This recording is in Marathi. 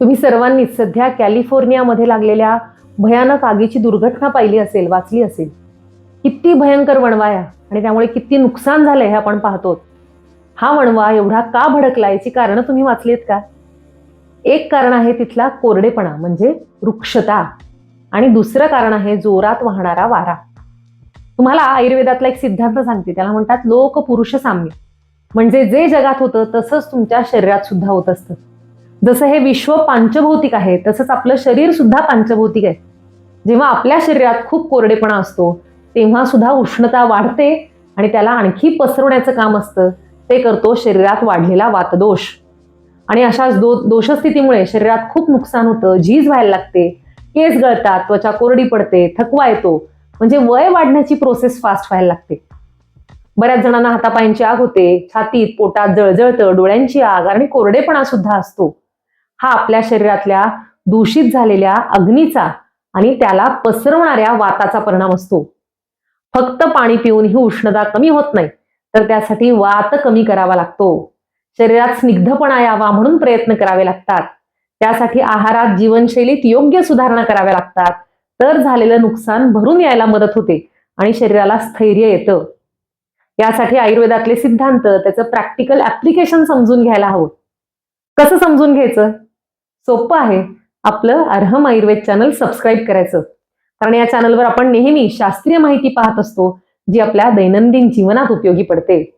तुम्ही सर्वांनीच सध्या कॅलिफोर्नियामध्ये लागलेल्या भयानक आगीची दुर्घटना पाहिली असेल वाचली असेल. किती भयंकर वणवा आणि त्यामुळे किती नुकसान झालं हे आपण पाहतो हा वणवा एवढा का भडकला याची कारणं तुम्ही वाचलीत का? एक कारण आहे तिथला कोरडेपणा म्हणजे वृक्षता आणि दुसरं कारण आहे जोरात वाहणारा वारा. तुम्हाला आयुर्वेदातला एक सिद्धांत सांगते त्याला म्हणतात लोक पुरुष साम्य म्हणजे जे जगात होतं तसंच तुमच्या शरीरात सुद्धा होत असतं. जसं हे विश्व पांचभौतिक आहे तसंच आपलं शरीर सुद्धा पांचभौतिक आहे. जेव्हा आपल्या शरीरात खूप कोरडेपणा असतो तेव्हा सुद्धा उष्णता वाढते आणि त्याला आणखी पसरवण्याचं काम असतं. ते करतो शरीरात वाढलेला वातदोष. आणि अशा दो दोषस्थितीमुळे शरीरात खूप नुकसान होतं झीज व्हायला लागते केस गळतात त्वचा कोरडी पडते थकवा येतो. म्हणजे वय वाढण्याची प्रोसेस फास्ट व्हायला लागते. बऱ्याच जणांना हातापायांची आग होते छातीत पोटात जळजळतं डोळ्यांची आग आणि कोरडेपणा सुद्धा असतो. हा आपल्या शरीरातल्या दूषित झालेल्या अग्नीचा आणि त्याला पसरवणाऱ्या वाताचा परिणाम असतो. फक्त पाणी पिऊन ही उष्णता कमी होत नाही तर त्यासाठी वात कमी करावा लागतो. शरीरात स्निग्धपणा यावा म्हणून प्रयत्न करावे लागतात. त्यासाठी आहारात जीवनशैलीत योग्य सुधारणा कराव्या लागतात. तर झालेलं नुकसान भरून यायला मदत होते आणि शरीराला स्थैर्य येतं. यासाठी आयुर्वेदातले सिद्धांत त्याचं प्रॅक्टिकल ऍप्लिकेशन समजून घ्यायला हवं. कसं समजून घ्यायचं? सोपं आहे आपलं अर्हम आयुर्वेद चॅनल सबस्क्राईब करायचं. कारण या चॅनलवर आपण नेहमी शास्त्रीय माहिती पाहत असतो जी आपल्या दैनंदिन जीवनात उपयोगी पडते.